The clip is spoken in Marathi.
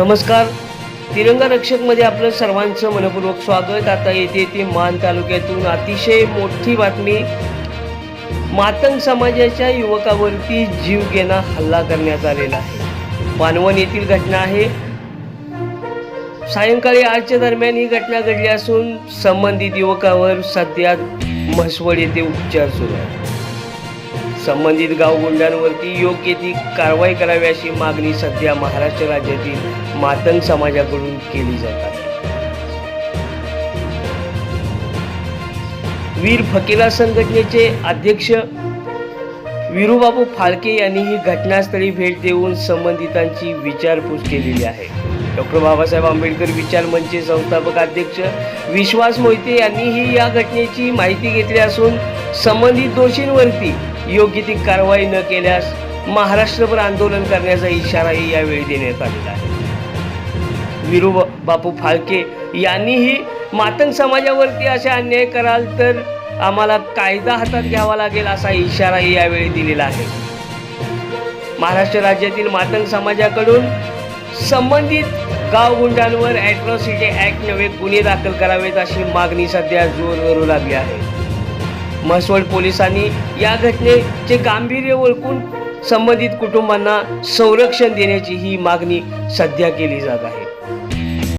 नमस्कार. तिरंगा रक्षकमध्ये आपलं सर्वांचं मनपूर्वक स्वागत. आता येते ते मान तालुक्यातून अतिशय मोठी बातमी. मातंग समाजाच्या युवकावरती जीव घेणा हल्ला करण्यात आलेला आहे. मानवण येथील घटना आहे. सायंकाळी आठच्या दरम्यान ही घटना घडली असून संबंधित युवकावर सध्या म्हसवड येथे उपचार सुरू आहेत. संबंधित गावगुंडांवरती योग्य ती कारवाई करावी अशी मागणी सध्या महाराष्ट्र राज्यातील मातंग समाजाकडून केली जात आहे वीर फकीरा संघटनेचे अध्यक्ष विरुबाबू फाळके यांनी ही घटनास्थळी भेट देऊन संबंधितांची विचारपूस केलेली आहे. डॉक्टर बाबासाहेब आंबेडकर विचार मंचचे संस्थापक अध्यक्ष विश्वास मोहिते यांनीही या घटनेची माहिती घेतली असून संबंधित दोषींवरती योग्य ती कारवाई न केल्यास महाराष्ट्रभर आंदोलन करण्याचा इशाराही यावेळी देण्यात आलेला आहे. विरू बापू फाळके यांनीही मातंग समाजावरती असे अन्याय कराल तर आम्हाला कायदा हातात घ्यावा लागेल असा इशाराही यावेळी दिलेला आहे. महाराष्ट्र राज्यातील मातंग समाजाकडून संबंधित गावगुंडांवर ॲट्रॉसिटी ॲक्ट नवे गुन्हे दाखल करावेत अशी मागणी सध्या जोर धरू लागली आहे. म्हसवड पोलिसांनी या घटनेचे गांभीर्य ओळखून संबंधित कुटुंबांना संरक्षण देण्याची ही मागणी सध्या केली जात आहे.